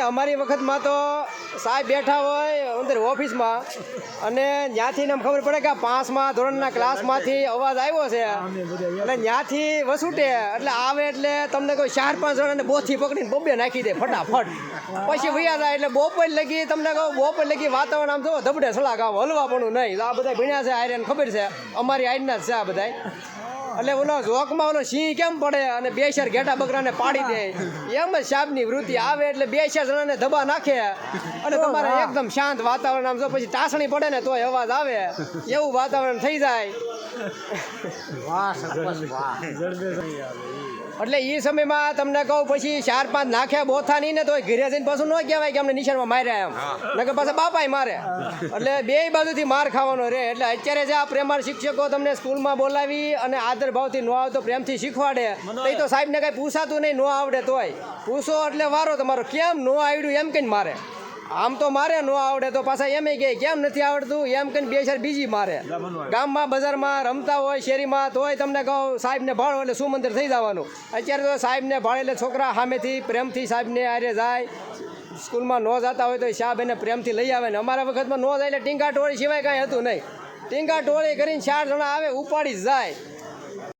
અમારી વખતમાં તો સાહેબ બેઠા હોય અંદર ઓફિસમાં અને ત્યાંથી એમ ખબર પડે કે પાંચમા ધોરણના ક્લાસમાંથી અવાજ આવ્યો છે. એટલે ત્યાંથી વસૂટે. એટલે આવે એટલે તમને કોઈ ચાર, પાંચ જણાને બોથી પકડીને બબ્બે નાખી દે ફટાફટ. પછી ભૈયા જાય એટલે બપોર લગી તમને કહું, બપોર લગી વાતાવરણ આમ જો ધબડે સલાક આવો હલવા પણ નહીં. આ બધા ભીણ્યા છે આયરન ખબર છે. અમારી આઈડના જ છે આ બધા એટલે ઓલો જોકમાં ઓલો સિંહ કેમ પડે? અને બે શેર ઘેટા બકરાને પાડી દે. એમ જ સાપની વૃત્તિ. આવે એટલે બે ચાર જણાને દબા નાખે અને તમારે એકદમ શાંત વાતાવરણ આમ જો પછી ટાસણી પડે ને તોય અવાજ આવે. એવું વાતાવરણ થઈ જાય. એટલે એ સમયમાં તમને કહું પછી ચાર પાંચ નાખ્યા બોથા નહીં ને તો ઘરે જઈને પાછું ન કહેવાય કે અમને નિશાનમાં માર્યા એમ. નકર પાછા બાપાય મારે. એટલે બે બાજુથી માર ખાવાનો રે. એટલે અત્યારે જે આ પ્રેમાળ શિક્ષકો તમને સ્કૂલમાં બોલાવી અને આદર ભાવથી ન આવતો પ્રેમથી શીખવાડે. તો એ તો સાહેબને કાંઈ પૂછાતું નહીં ન આવડે તોય. પૂછો એટલે વારો તમારો. કેમ ન આવડ્યું એમ કહીને મારે. આમ તો મારે ન આવડે તો પાછા એમ કહે કેમ નથી આવડતું? એમ કહીને બે ચાર બીજી મારે. ગામમાં બજારમાં રમતા હોય શેરીમાં તોય તમને કહો સાહેબને ભાળો એટલે શું મંદિર થઈ જવાનું. અત્યારે તો સાહેબને ભાળે એટલે છોકરા સામેથી પ્રેમથી સાહેબને આરે જાય. સ્કૂલમાં ન જતા હોય તો સાહેબ એને પ્રેમથી લઈ આવે ને અમારા વખતમાં ન જાય એટલે ટીંગા ટોળી સિવાય કાંઈ હતું નહીં. ટીંગા ટોળી કરીને ચાર જણા આવે ઉપાડી જ જાય.